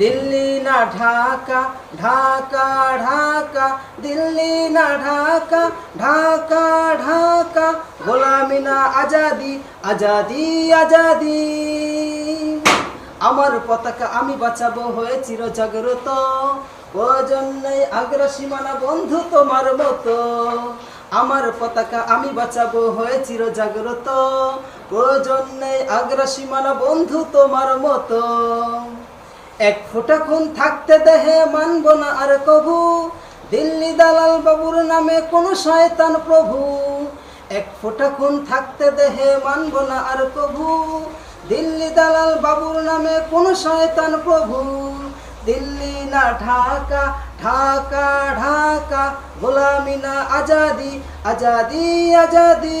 দিল্লি না ঢাকা ঢাকা ঢাকা, দিল্লি না ঢাকা ঢাকা ঢাকা, গোলামি না আজাদি আজাদি আজাদি। আমার পতাকা আমি বাঁচাবো হয়ে চির জাগ্রত প্রয়োজন নেই আগ্রা সীমানা বন্ধু তোমার মতো। আমার পতাকা আমি বাঁচাবো হয়ে চির জাগ্রত প্রয়োজন নেই আগ্রা সীমানা বন্ধু তোমার মতো। এক ফোঁটা খুন থাকতে দেহে মানব না আর কভু। দিল্লি দালাল বাবুর নামে কোন শয়তান প্রভু। এক ফোঁটা খুন থাকতে দেহে মানব না আর কভু। দিল্লি দালাল বাবুর নামে কোন শয়তান প্রভু। দিল্লি না ঢাকা ঢাকা ঢাকা। গোলামি না আজাদি আজাদি আজাদি।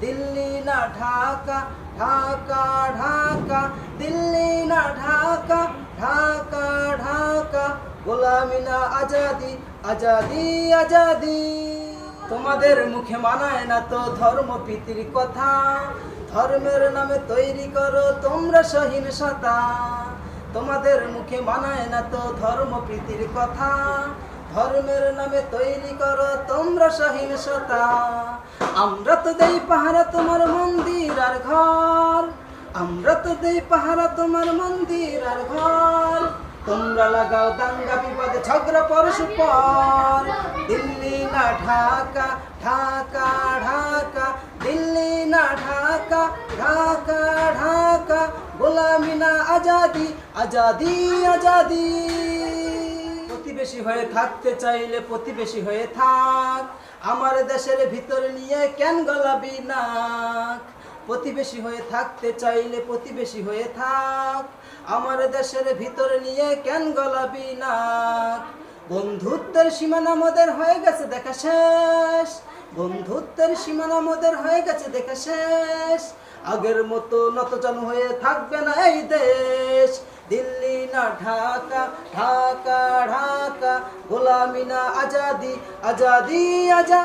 দিল্লি না ঢাকা ঢাকা ঢাকা, দিল্লি না ঢাকা ঢাকা ঢাকা, গোলামি না আজাদি আজাদি আজাদি। তোমাদের মুখে মানায় না তো ধর্ম প্রীতির কথা, ধর্মের নামে তৈরি করো তোমরা সহিংসতা তোমাদের মুখে মানায় না তো ধর্ম প্রীতির কথা ধর্মের নামে তৈরি করো, তোমরা সহিংসতা। আমরা তো দেই পাহারা তোমার মন্দির আর ঘর। আমরা তো দেই পাহারা তোমার মন্দির আর ঘর। তোমরা লাগাও দাঙ্গা বিপদে, ঝগড়া পরস্পর দিল্লি না ঢাকা ঢাকা ঢাকা। দিল্লি না ঢাকা ঢাকা ঢাকা। গোলামি না আজাদি আজাদি আজাদি। প্রতিবেশী হয়ে থাকতে চাইলে প্রতিবেশী হয়ে থাক। আমার দেশের ভিতর নিয়ে কেন গলাবি নাক? প্রতিবেশী হয়ে থাকতে চাইলে প্রতিবেশী হয়ে থাক। আমার দেশের ভিতর নিয়ে কেন গলাবি নাক? বন্ধুত্বের সীমানা মোদের হয়ে গেছে, দেখা শেষ। বন্ধুত্বের সীমানা মোদের হয়ে গেছে, দেখা শেষ। আগের মতো নতজানু হয়ে থাকবে না এই দেশ। দিল্লি না ঢাকা ঢাকা ঢাকা, গোলামি না আজাদি আজাদি আজাদি।